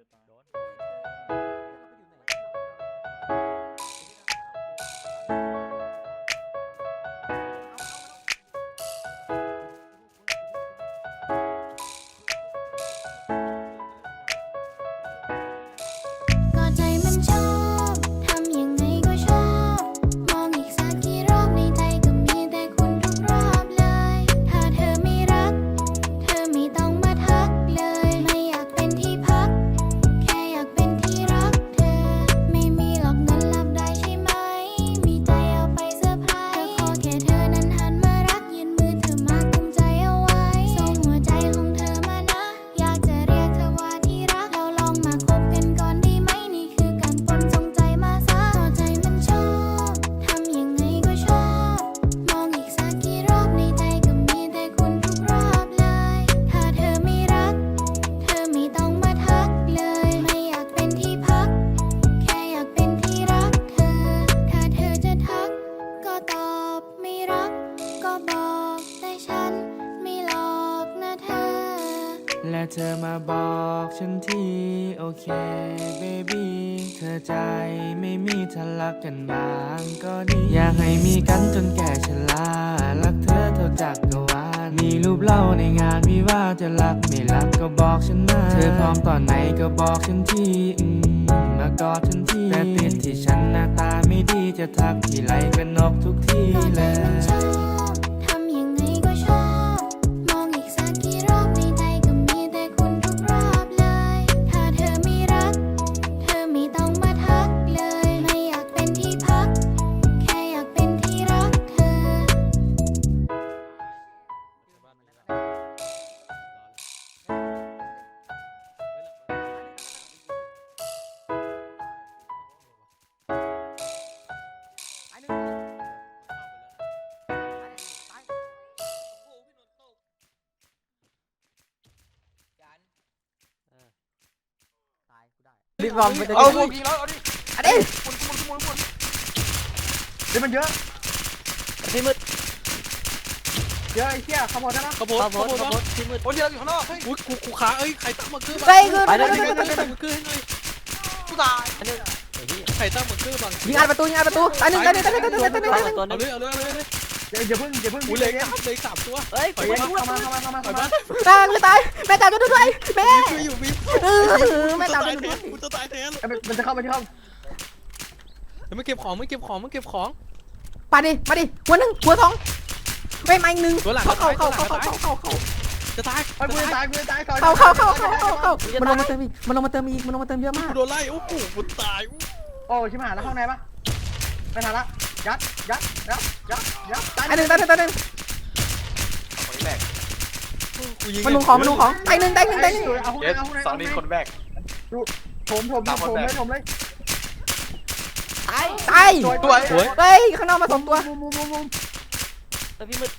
จะตาย และเธอมาบอกฉันทีโอเคเบบี้เธอใจไม่มีทะลักกันบ้างก็ดี อยากให้มีกันจนแก่ชรารักเธอเท่าจักรวาลมีรูปเล่าในงานวิวาจะรักไม่รักก็บอกฉันมาเธอพร้อมตอนไหนก็บอกฉันทีมากอดฉันทีแต่ติดที่ฉันหน้าตาไม่ดีจะทักที่ไรก็นกทุกทีก็ใจเลย รีบวอมไปจะเอายิงพวกยิงแล้วเอาดิอันนี้หมุนหมุนหมุนหมุนเดี๋ยวมันเยอะพี่มืดเยอะไอ้เหี้ยขโมยได้นะขบวนข้าวขโพดบวนข้าวโพดพี่มืดโอ้ยเยอะอยู่ข้างนอกเฮ้ยอุ้ยกูกูขาเอ้ยใครตั้งมาเกอร์บ้างไปคือไปไปเลเลยยใครตั้งมาเกอร์ให้หน่อยกูตายอันนี้ไอ้เหี้ยใครตั้งมาเกอร์บ้างยิงอัดประตูยิงอัดประตูตายหนึ่งตายหนึ่งตายหนึ่งตายหนึ่งตายหนึ่งตายหนึ่งเอาเลยเอาเลยเอาเลยเอาเลยอย่าอย่าเพิ่งอย่าเพิ่งอุ้ยเลยครับเลยสามตัวเฮ้ยปล่อยไปมาเข้ามาเข้ามาเข้ามาเข้ามาปล่เข้าอยมามาตายไม่ตายแม่ตายด้วยด้วยแม่ช่วยอยู่วิเออแม่ตายตาด้วยยแทนกูจะตายแทนเอ้ยมันมันจะเข้ามันจะเข้าไม่เก็บของไม่เก็บของไม่เก็บของ ไปดิมาดิหัวหนึ่งหัวสองไม่มาอีกหนึ่งตัวหลัง เข้าเข้าตัวเข้าหลังเข้าเข้าเข้าเข้าจะตายไอ้กูจะตายกูจะตายก่อนเข้าเข้าเข้าเข้าเข้าเข้ามันลงมาเติมอีกมันลงมาเติมอีกมันลงมาเติมเยอะมากกูโดนไล่โอ้โหกูตายโอ้ชิบหายแล้วเข้าในปะไม่ทันละ ยัดยัดยัดยัดยัดตายตายหนึ่งตายหนึ่งตายหนึ่งกูยิงมันลงของมันลงของตายหนึ่งตายหนึ่งตายหนึ่งเอาข้างในเอาข้างในสองนี้คนแบกผมผมผมผมเลยผมเลยตายตายสวยสวยสวยเฮ้ยข้างนอกมาสองตัวมุมมุมมุมมุมพี่มืด